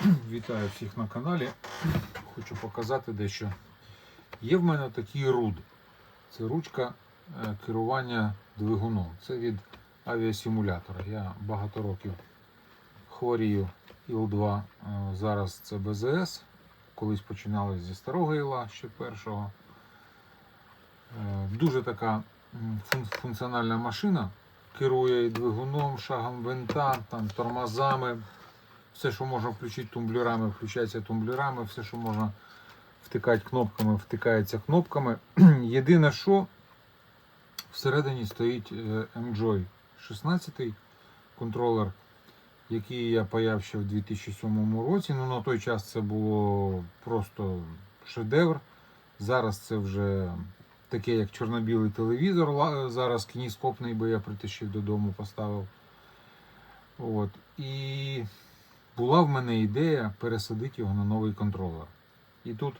Вітаю всіх на каналі. Хочу показати дещо. Є в мене такий руд. Це ручка е, керування двигуном. Це від авіасимулятора. Я багато років хворію Іл-2. Е, Зараз це БЗС. Колись починали зі старого Іла, ще першого. Е, Дуже така функціональна машина. Керує двигуном, шагом винта, там, тормозами, все, що можна включити тумблерами, включається тумблерами, все, що можна втикати кнопками, втикається кнопками. Єдине, що всередині стоїть е, MJOY 16 контролер, який я паяв ще в 2007 році. Ну, на той час це було просто шедевр. Зараз це вже таке, як чорно-білий телевізор. Зараз кінескопний, бо я притащив додому, поставив. От. І була в мене ідея пересадити його на новий контролер. І тут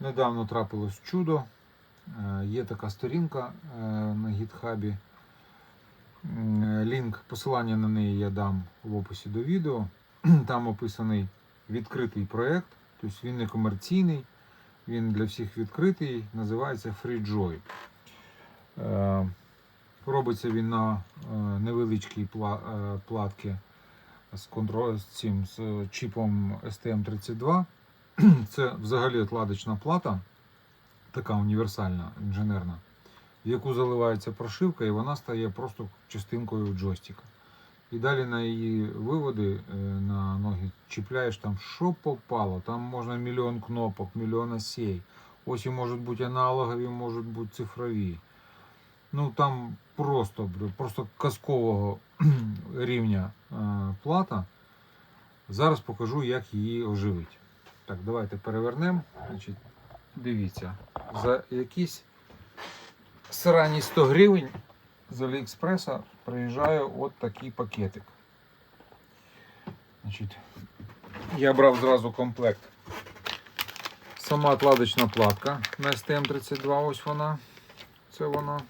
недавно трапилось чудо. Е, Є така сторінка е, на гітхабі. Е, Лінк, посилання на неї я дам в описі до відео. Там описаний відкритий проєкт, тобто він не комерційний, він для всіх відкритий, називається FreeJoy. Робиться він на невеличкій платці з, контро... з цим з чіпом STM32. Це взагалі отладочна плата, така універсальна, інженерна, в яку заливається прошивка, і вона стає просто частинкою джойстика. І далі на її виводи е, на ноги чіпляєш там, що попало. Там можна мільйон кнопок, мільйон осей. Ось і можуть бути аналогові, можуть бути цифрові. Ну там просто, просто казкового рівня е, плата. Зараз покажу, як її оживити. Так, давайте перевернемо. Значить, дивіться, за якісь срані 100 гривень з Аліекспреса приїжджає от такий пакетик. Значить, я брав зразу комплект. Сама отладочна платка на STM32, ось вона. Це вона.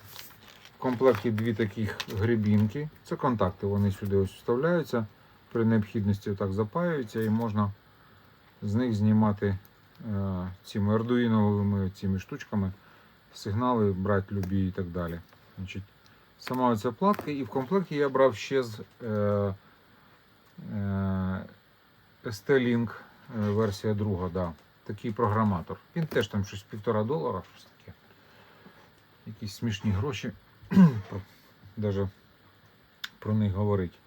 Комплекті дві таких грибінки. Це контакти, вони сюди ось вставляються. При необхідності так запаюються і можна з них знімати е, цими ардуїновими цими штучками сигнали, брати любі і так далі. Значить, сама оця платка, і в комплекті я брав ще з е, е, ST-Link е, версія друга, да. такий програматор. Він теж там щось півтора долара, щось таке. Якісь смішні гроші. Даже про них говорити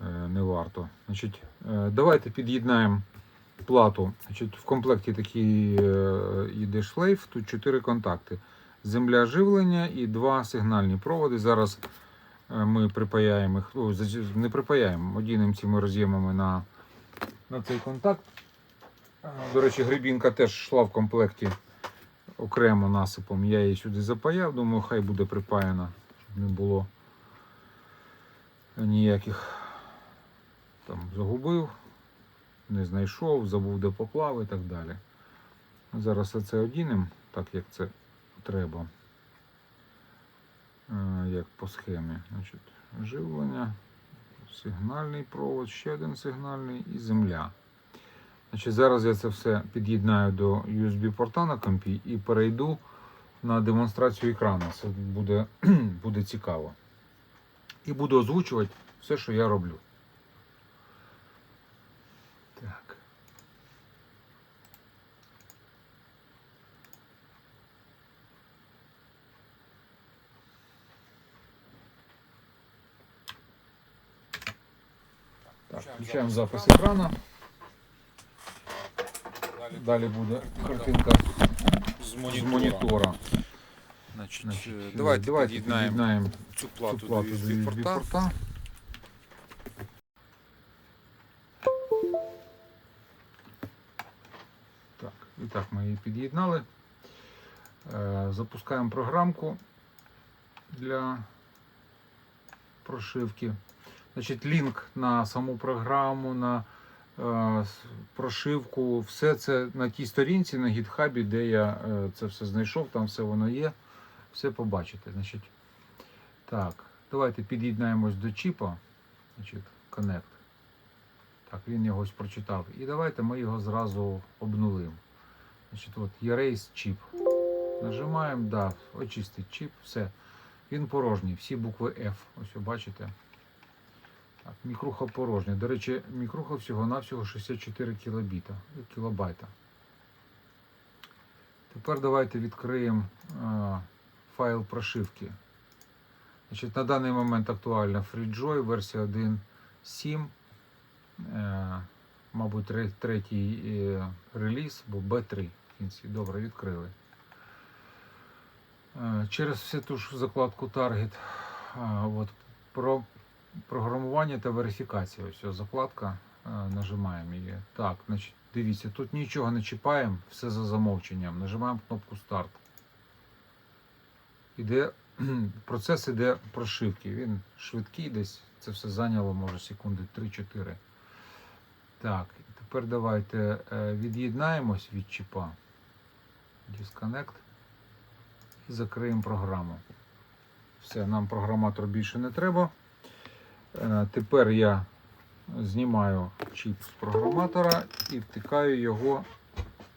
е, не варто. Значить, е, давайте під'єднаємо плату. Значить, в комплекті такий е, йде шлейф, тут 4 контакти. Земля живлення і два сигнальні проводи. Зараз ми припаяємо їх, о, не припаяємо, одінемо цими роз'ємами на, на цей контакт. До речі, грибінка теж йшла в комплекті окремо насипом. Я її сюди запаяв, думаю, хай буде припаяна, щоб не було ніяких там загубив, не знайшов, забув де поплав і так далі. Зараз це одінемо, так як це треба. Е, Як по схемі. Значить, живлення, сигнальний провод, ще один сигнальний і земля. Значить, зараз я це все під'єднаю до USB-порта на компі і перейду на демонстрацію екрану. Це буде, буде цікаво. І буду озвучувати все, що я роблю. Так. Так, включаємо запис екрану. Далі буде картинка з з монітора. монітора. Значить, Значить, е, е, давайте, давайте під'єднаємо під'єднаємо цю цю плату, плату до USB порта. USB-порта. Так, і так ми її під'єднали. Е, Запускаємо програмку для прошивки. Значить, лінк на саму програму, на прошивку, все це на тій сторінці на гітхабі, де я е, це все знайшов, там все воно є. Все побачите. Значить, так, давайте під'єднаємось до чіпа. Значить, Connect. Так, він його прочитав. І давайте ми його зразу обнулимо. Значить, от Erase чіп. Нажимаємо, да, очистить чіп, все. Він порожній, всі букви F. Ось ви бачите. Мікруха порожня. До речі, мікруха всього-навсього 64 кілобіта, кілобайта. Тепер давайте відкриємо е, файл прошивки. Значить, на даний момент актуальна FreeJoy, версія 1.7. Е, мабуть, третій е, реліз, бо B3 в кінці. Добре, відкрили. Через всю ту ж закладку Target. А, от, про програмування та верифікація. Ось закладка. е, Нажимаємо її. Так, значить, дивіться, тут нічого не чіпаємо, все за замовченням. Нажимаємо кнопку Старт. Іде, процес іде прошивки. Він швидкий десь. Це все зайняло, може, секунди 3-4. Так, тепер давайте е, від'єднаємось від чіпа. Disconnect. І закриємо програму. Все, нам програматор більше не треба. Е, Тепер я знімаю чіп з програматора і втикаю його.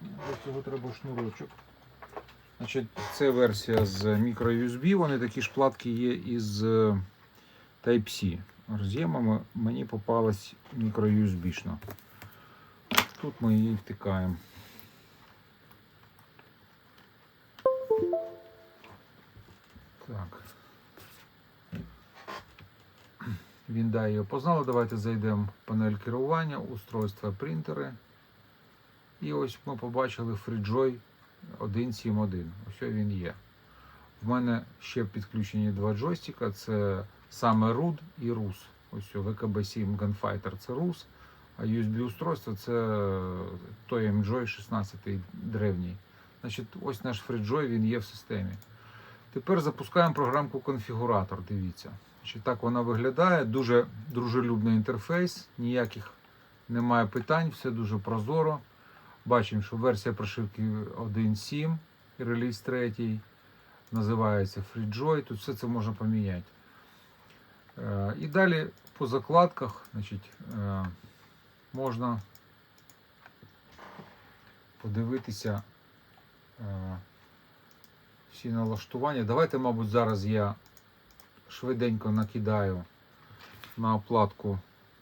Для цього треба шнурочок. Значить, це версія з microUSB. Вони такі ж платки є із е, Type-C. Роз'ємами мені попалась microUSB-шна. Тут ми її втикаємо. Так. Він дає її познали. Давайте зайдемо в панель керування, устройства принтери. І ось ми побачили FreeJoy 1.7.1. Ось він є. В мене ще підключені два джойстика. Це саме RUD і RUS. Ось VKB7 Gunfighter це RUS, а USB устройство це той MJOY 16 древній. Значить, ось наш FreeJoy, він є в системі. Тепер запускаємо програмку конфігуратор. Дивіться. Так вона виглядає. Дуже дружелюбний інтерфейс, ніяких немає питань, все дуже прозоро. Бачимо, що версія прошивки 1.7, реліз 3, називається FreeJoy. Тут все це можна поміняти. Е, І далі по закладках значить, е, можна подивитися е, всі налаштування. Давайте, мабуть, зараз я швиденько накидаю на оплатку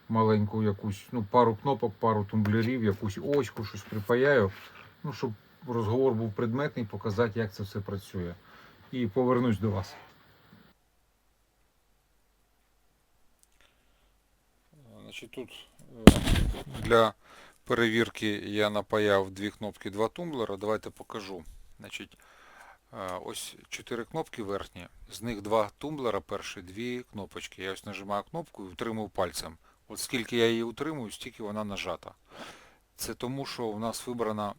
маленьку якусь, ну, пару кнопок, пару тумблерів, якусь очку, щось припаяю. Ну, щоб розговор був предметний, показати, як це все працює. І повернусь до вас. Значить, тут е, для перевірки я напаяв дві кнопки, два тумблера. Давайте покажу. Значить, ось чотири кнопки верхні. З них два тумблера, перші дві кнопочки. Я ось нажимаю кнопку і утримую пальцем. От скільки я її утримую, стільки вона нажата. Це тому, що у нас вибрана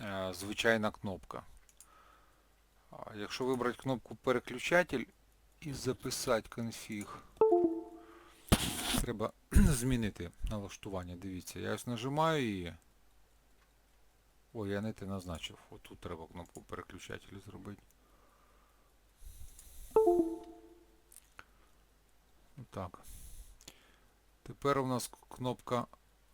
е, звичайна кнопка. Якщо вибрати кнопку переключатель і записати конфіг, треба змінити налаштування. Дивіться, я ось нажимаю її. Ой, я не те назначив. Отут треба кнопку переключателю зробити. Так. Тепер у нас кнопка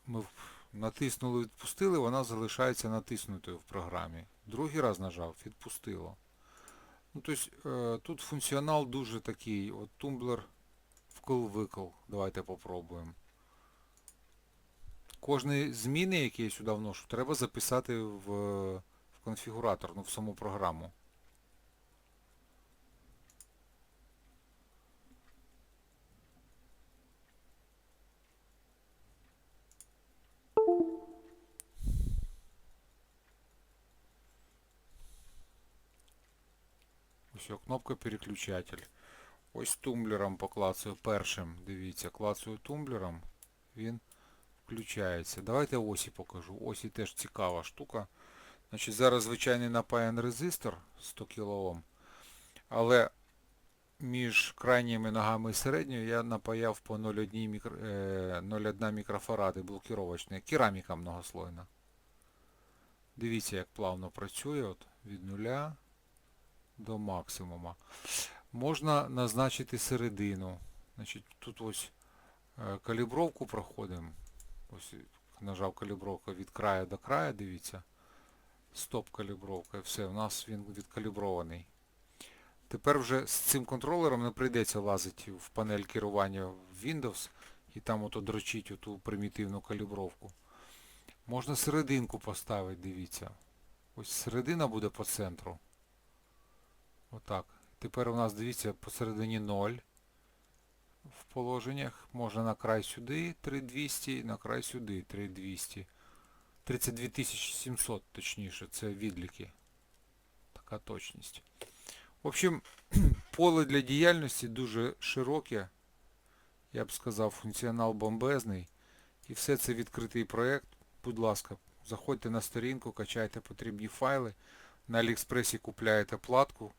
ми натиснули, відпустили, вона залишається натиснутою в програмі. Другий раз нажав, відпустило. Ну, тобто, тут функціонал дуже такий. От тумблер вкл-викл. Давайте попробуємо. Кожні зміни, які я сюди вношу, треба записати в, в конфігуратор, ну в саму програму. Ось кнопка переключатель. Ось тумблером поклацаю першим. Дивіться, клацаю тумблером. Він включається. Давайте осі покажу. Осі теж цікава штука. Значить, зараз звичайний напаян резистор 100 кОм. Але між крайніми ногами і середньою я напаяв по 0,1 мікро, е, 0,1 мікрофаради блокіровочний. Кераміка многослойна. Дивіться, як плавно працює от, від нуля до максимума. Можна назначити середину. Значить, тут ось е, калібровку проходимо. Ось нажав калібровка від краю до краю, дивіться. Стоп калібровка, все, у нас він відкалібрований. Тепер вже з цим контролером не прийдеться лазити в панель керування в Windows і там ото дрочить оту примітивну калібровку. Можна серединку поставити, дивіться. Ось середина буде по центру. Отак. Тепер у нас, дивіться, посередині 0 в положеннях. Можна на край сюди 3200, на край сюди 3200. 32 700 точніше, це відліки. Така точність. В общем, поле для діяльності дуже широке. Я б сказав, функціонал бомбезний. І все це відкритий проєкт. Будь ласка, заходьте на сторінку, качайте потрібні файли. На Аліекспресі купляєте платку.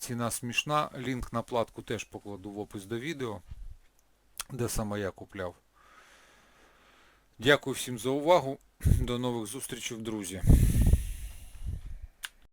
Ціна смішна. Лінк на платку теж покладу в опис до відео, де саме я купляв. Дякую всім за увагу. До нових зустрічей, друзі.